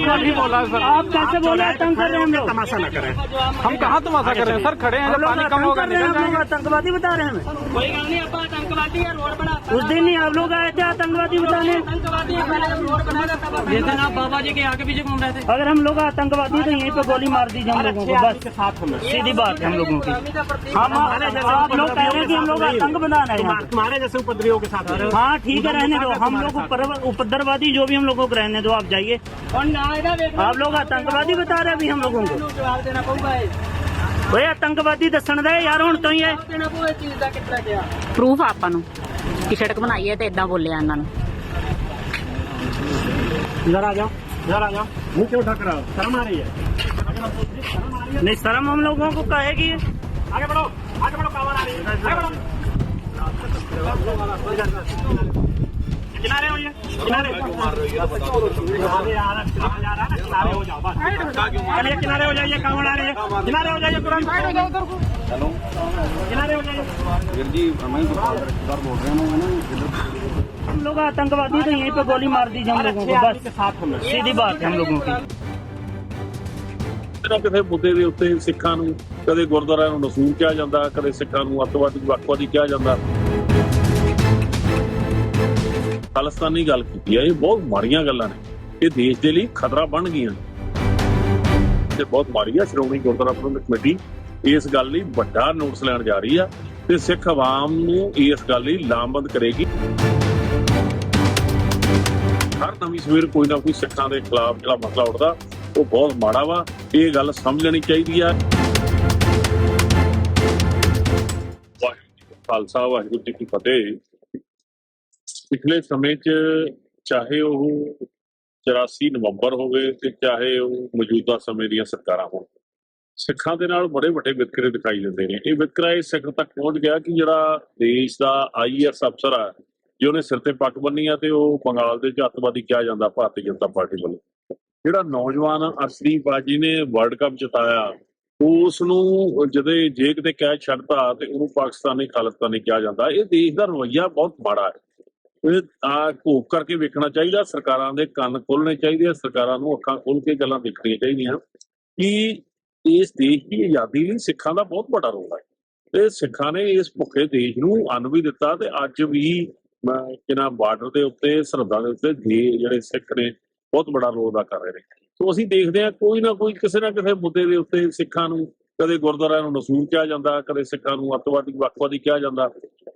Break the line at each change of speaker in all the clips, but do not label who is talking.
आपने अभी बोला सर।
आप कैसे बोले? आतंक कर रहे हैं हम लोग।
तमाशा न करें।
हम कहाँ तमाशा कर? रहे हैं सर खड़े हैं जब पानी कम होगा
हैं
निकल जाएँगे।
आतंकवादी बता रहे हैं हमें।
कोई गल नहीं आप आतंकवादी है रोड बना
उस दिन ही आप लोग आए थे आतंकवादी बताने।
जैसे आप बाबा जी के आगे पीछे घूम रहे थे।
अगर हम लोग आतंकवादी तो यहीं पे गोली मार दीजिए हम लोगों को बस।
साथ हम
सीधी बात है हम लोगों की। हम आप लोग कह रहे हैं कि हम लोग आतंक बनाना है यहाँ
तुम्हारे जैसे उपद्रवियों के साथ हाँ
ठीक है रहने दो हम लोग उपद्रवादी जो भी हम लोगों को रहने दो आप जाइए आप लोग आतंकवादी बता रहे अभी हम लोगों को
ਜਵਾਬ ਦੇਣਾ ਪਊਗਾ ਇਹ
ਓਏ ਆਤੰਕਵਾਦੀ ਦੱਸਣ ਦਾ ਯਾਰ ਹੁਣ ਤੋਂ ਹੀ ਹੈ
ਦੇਣਾ ਪਊ ਇਹ ਚੀਜ਼ ਦਾ ਕਿਤਨਾ ਗਿਆ
ਪ੍ਰੂਫ ਆਪਾਂ ਨੂੰ ਕਿ ਸੜਕ ਬਣਾਈ ਹੈ ਤੇ ਇਦਾਂ ਬੋਲਿਆ ਇਹਨਾਂ ਨੂੰ
इधर आ जाओ इधर आ जाओ मुँह क्यों ढक रहा हो शर्म आ रही है
नहीं शर्म हम लोगों को कहेगी
आगे बढ़ो आगे बढ़ो कावड़ आ रही है आगे बढ़ो किनारे हो जाइए किनारे किनारे आ रहा है, किनारे जा रहा है ना, किनारे हो जाओ बस चलिए किनारे हो जाइए कावर आ रही है किनारे हो जाइए तुरंत किनारे हो जाइए
ਵੀਰ ਜੀ ਮੈਂ ਦੁਕਾਨਦਾਰ ਬੋਲ ਰਿਹਾ ਹਾਂ ਨਾ
हम लोग आतंकवादी तो यहीं पे गोली मार दीजिए हम लोगों को बस
के साथ हम
सीधी बात है हम लोगों की
ਨਾ ਕਿਸੇ ਮੁੱਦੇ ਦੇ ਉੱਤੇ ਸਿੱਖਾਂ ਨੂੰ ਕਦੇ ਗੁਰਦੁਆਰਿਆਂ ਨੂੰ ਨਸੂਰ ਕਿਹਾ ਜਾਂਦਾ ਕਦੇ ਸਿੱਖਾਂ ਨੂੰ ਅੱਤਵਾਦੀ ਵੱਖਵਾਦੀ ਕਿਹਾ ਜਾਂਦਾ ਖਾਲਿਸਤਾਨੀ ਗੱਲ ਕੀਤੀ ਹੈ ਇਹ ਬਹੁਤ ਮਾੜੀਆਂ ਗੱਲਾਂ ਨੇ। ਇਹ ਦੇਸ਼ ਦੇ ਲਈ ਖਤਰਾ ਬਣ ਗਈਆਂ ਤੇ ਬਹੁਤ ਮਾੜੀ ਆ, ਸ਼੍ਰੋਮਣੀ ਗੁਰਦੁਆਰਾ ਪ੍ਰਬੰਧਕ ਕਮੇਟੀ ਇਸ ਗੱਲ ਲਈ ਵੱਡਾ ਨੋਟਿਸ ਲੈਣ ਜਾ ਰਹੀ ਆ ਤੇ ਸਿੱਖ ਆਵਾਮ ਨੂੰ ਇਸ ਗੱਲ ਲਈ ਲਾਮਬੰਦ ਕਰੇਗੀ। ਹਰ ਨਵੀਂ ਸਵੇਰ ਕੋਈ ਨਾ ਕੋਈ ਸਿੱਖਾਂ ਦੇ ਖਿਲਾਫ ਜਿਹੜਾ ਮਸਲਾ ਉੱਠਦਾ, ਉਹ ਬਹੁਤ ਮਾੜਾ ਵਾ, ਇਹ ਗੱਲ ਸਮਝ ਲੈਣੀ ਚਾਹੀਦੀ ਆ। ਵਾਹਿਗੁਰੂ ਜੀ ਕਾ ਖਾਲਸਾ, ਵਾਹਿਗੁਰੂ ਜੀ ਕੀ ਫਤਿਹ। ਪਿਛਲੇ ਸਮੇਂ 'ਚ ਚਾਹੇ ਉਹ 84 ਨਵੰਬਰ ਹੋਵੇ ਤੇ ਚਾਹੇ ਉਹ ਮੌਜੂਦਾ ਸਮੇਂ ਦੀਆਂ ਸਰਕਾਰਾਂ ਹੋਣ, ਸਿੱਖਾਂ ਦੇ ਨਾਲ ਬੜੇ ਵੱਡੇ ਵਿਤਕਰੇ ਦਿਖਾਈ ਦਿੰਦੇ ਨੇ। ਇਹ ਵਿਤਕਰਾ ਇਸ ਸਿੱਖ ਤੱਕ ਪਹੁੰਚ ਗਿਆ ਕਿ ਜਿਹੜਾ ਦੇਸ਼ ਦਾ ਆਈਐਸ ਅਫਸਰ ਆ, ਜੇ ਉਹਨੇ ਸਿਰ ਤੇ ਪੱਗ ਬੰਨੀ ਆ ਤੇ ਉਹ ਬੰਗਾਲ ਦੇ ਚ ਅੱਤਵਾਦੀ ਕਿਹਾ ਜਾਂਦਾ ਭਾਰਤੀ ਜਨਤਾ ਪਾਰਟੀ ਵੱਲੋਂ। ਜਿਹੜਾ ਨੌਜਵਾਨ ਅਰਸ਼ਦੀਪ ਬਾਜੀ ਨੇ ਵਰਲਡ ਕੱਪ ਜਿਤਾਇਆ ਉਸ ਨੂੰ ਜਦੇ ਜੇ ਕਿਤੇ ਕਹਿ ਛੱਡਤਾ ਤੇ ਉਹਨੂੰ ਪਾਕਿਸਤਾਨੀ ਖਾਲਿਸਤਾਨੀ ਕਿਹਾ ਜਾਂਦਾ, ਇਹ ਦੇਸ਼ ਦਾ ਰਵੱਈਆ ਬਹੁਤ ਮਾੜਾ ਹੈ। ਇਹ ਆ ਘੋਖ ਕਰਕੇ ਵੇਖਣਾ ਚਾਹੀਦਾ, ਸਰਕਾਰਾਂ ਦੇ ਕੰਨ ਖੋਲਣੇ ਚਾਹੀਦੇ ਆ, ਸਰਕਾਰਾਂ ਨੂੰ ਅੱਖਾਂ ਖੋਲ ਕੇ ਗੱਲਾਂ ਦੇਖਣੀਆਂ ਚਾਹੀਦੀਆਂ। ਕਿ ਇਸ ਦੇਸ਼ ਦੀ ਆਜ਼ਾਦੀ ਲਈ ਸਿੱਖਾਂ ਦਾ ਬਹੁਤ ਵੱਡਾ ਰੋਲ ਹੈ। ਤੇ ਸਿੱਖਾਂ ਨੇ ਇਸ ਭੁੱਖੇ ਦੇਸ਼ ਨੂੰ ਅੰਨ ਵੀ ਦਿੱਤਾ ਤੇ ਅੱਜ ਵੀ ਕਿਨਾ ਬਾਰਡਰ ਦੇ ਉੱਤੇ, ਸਰਹੱਦਾਂ ਦੇ ਉੱਤੇ ਦੇ ਜਿਹੜੇ ਸਿੱਖ ਨੇ, ਬਹੁਤ ਵੱਡਾ ਰੋਲ ਅਦਾ ਕਰ ਰਹੇ ਨੇ। ਸੋ ਅਸੀਂ ਦੇਖਦੇ ਹਾਂ, ਕੋਈ ਨਾ ਕੋਈ ਕਿਸੇ ਨਾ ਕਿਸੇ ਮੁੱਦੇ ਦੇ ਉੱਤੇ ਸਿੱਖਾਂ ਨੂੰ, ਕਦੇ ਗੁਰਦੁਆਰਿਆਂ ਨੂੰ ਨਸੂਰ ਕਿਹਾ ਜਾਂਦਾ, ਕਦੇ ਸਿੱਖਾਂ ਨੂੰ ਅੱਤਵਾਦੀ, ਵੱਖਵਾਦੀ ਕਿਹਾ ਜਾਂਦਾ।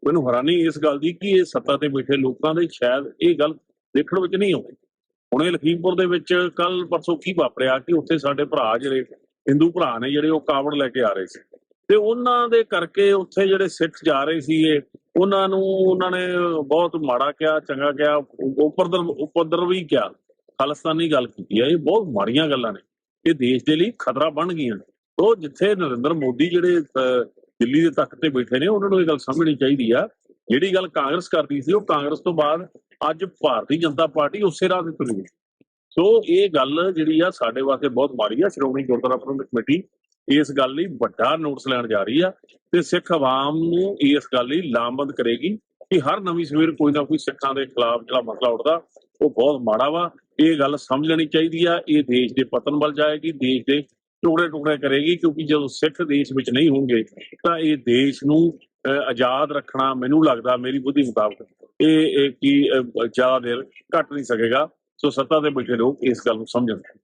ਮੈਨੂੰ ਹੈਰਾਨੀ ਇਸ ਗੱਲ ਦੀ ਕਿ ਇਹ ਸੱਤਾ ਤੇ ਬੈਠੇ ਲੋਕਾਂ ਦੇ ਸ਼ਾਇਦ ਇਹ ਗੱਲ ਦੇਖਣ ਵਿੱਚ ਨਹੀਂ ਆਉਂਦੀ। ਹੁਣੇ ਲਖੀਮਪੁਰ ਦੇ ਵਿੱਚ ਕੱਲ ਪਰਸੋਂ ਕੀ ਵਾਪਰਿਆ ਕਿ ਉੱਥੇ ਸਾਡੇ ਭਰਾ ਜਿਹੜੇ ਹਿੰਦੂ ਭਰਾ ਨੇ ਜਿਹੜੇ ਉਹ ਕਾਵੜ ਲੈ ਕੇ ਆ ਰਹੇ ਸੀ। ਤੇ ਉਹਨਾਂ ਦੇ ਕਰਕੇ ਉੱਥੇ ਜਿਹੜੇ ਸਿੱਖ ਜਾ ਰਹੇ ਸੀਗੇ, ਉਹਨਾਂ ਨੂੰ ਉਹਨਾਂ ਨੇ ਬਹੁਤ ਮਾੜਾ ਕਿਹਾ, ਚੰਗਾ ਕਿਹਾ ਉਪਰਦਰ ਉਪਦਰ ਵੀ ਕਿਹਾ। ਖਾਲਿਸਤਾਨੀ ਗੱਲ ਕੀਤੀ ਹੈ ਇਹ ਬਹੁਤ ਮਾੜੀਆਂ ਗੱਲਾਂ ਨੇ। ਇਹ ਦੇਸ਼ ਦੇ ਲਈ ਖਤਰਾ ਬਣ ਗਈਆਂ ਨੇ। ਉਹ ਜਿੱਥੇ ਨਰਿੰਦਰ ਮੋਦੀ ਜਿਹੜੇ ਦਿੱਲੀ ਦੇ ਤਖਤ ਤੇ ਬੈਠੇ ਨੇ, ਉਹਨਾਂ ਨੂੰ ਇਹ ਗੱਲ ਸਮਝਣੀ ਚਾਹੀਦੀ ਆ। ਜਿਹੜੀ ਗੱਲ ਕਾਂਗਰਸ ਕਰਦੀ ਸੀ, ਉਹ ਕਾਂਗਰਸ ਤੋਂ ਬਾਅਦ ਅੱਜ ਭਾਰਤੀ ਜਨਤਾ ਪਾਰਟੀ ਉਸੇ ਰਾਹ ਤੇ ਤੁਰੀ ਹੈ। ਸੋ ਇਹ ਗੱਲ ਜਿਹੜੀ ਆ, ਸਾਡੇ ਵਾਸਤੇ ਬਹੁਤ ਮਾੜੀ ਆ। ਸ਼੍ਰੋਮਣੀ ਗੁਰਦੁਆਰਾ ਪ੍ਰਬੰਧਕ ਕਮੇਟੀ ਇਸ ਗੱਲ ਲਈ ਵੱਡਾ ਨੋਟਿਸ ਲੈਣ ਜਾ ਰਹੀ ਆ ਤੇ ਸਿੱਖ ਆਵਾਮ ਨੂੰ ਇਸ ਗੱਲ ਲਈ ਲਾਮਬੰਦ ਕਰੇਗੀ ਕਿ ਹਰ ਨਵੀਂ ਸਵੇਰ ਕੋਈ ਨਾ ਕੋਈ ਸਿੱਖਾਂ ਦੇ ਖਿਲਾਫ ਜਿਹੜਾ ਮਸਲਾ ਉੱਠਦਾ, ਉਹ ਬਹੁਤ ਮਾੜਾ ਵਾ। ਇਹ ਗੱਲ ਸਮਝ ਲੈਣੀ ਚਾਹੀਦੀ ਆ। ਇਹ ਦੇਸ਼ ਦੇ ਪਤਨ ਵੱਲ ਜਾਏਗੀ, ਦੇਸ਼ ਦੇ ਟੁਕੜੇ ਟੁਕੜੇ ਕਰੇਗੀ ਕਿਉਂਕਿ ਜਦੋਂ ਸਿੱਖ ਦੇਸ਼ ਵਿੱਚ ਨਹੀਂ ਹੋਣਗੇ ਤਾਂ ਇਹ ਦੇਸ਼ ਨੂੰ ਅਹ, ਆਜ਼ਾਦ ਰੱਖਣਾ ਮੈਨੂੰ ਲੱਗਦਾ ਮੇਰੀ ਬੁੱਧੀ ਮੁਤਾਬਕ ਇਹ ਕੀ ਅਹ, ਜ਼ਿਆਦਾ ਦੇਰ ਘਟ ਨਹੀਂ ਸਕੇਗਾ। ਸੋ ਸੱਤਾ ਦੇ ਬੈਠੇ ਲੋਕ ਇਸ ਗੱਲ ਨੂੰ ਸਮਝਣ।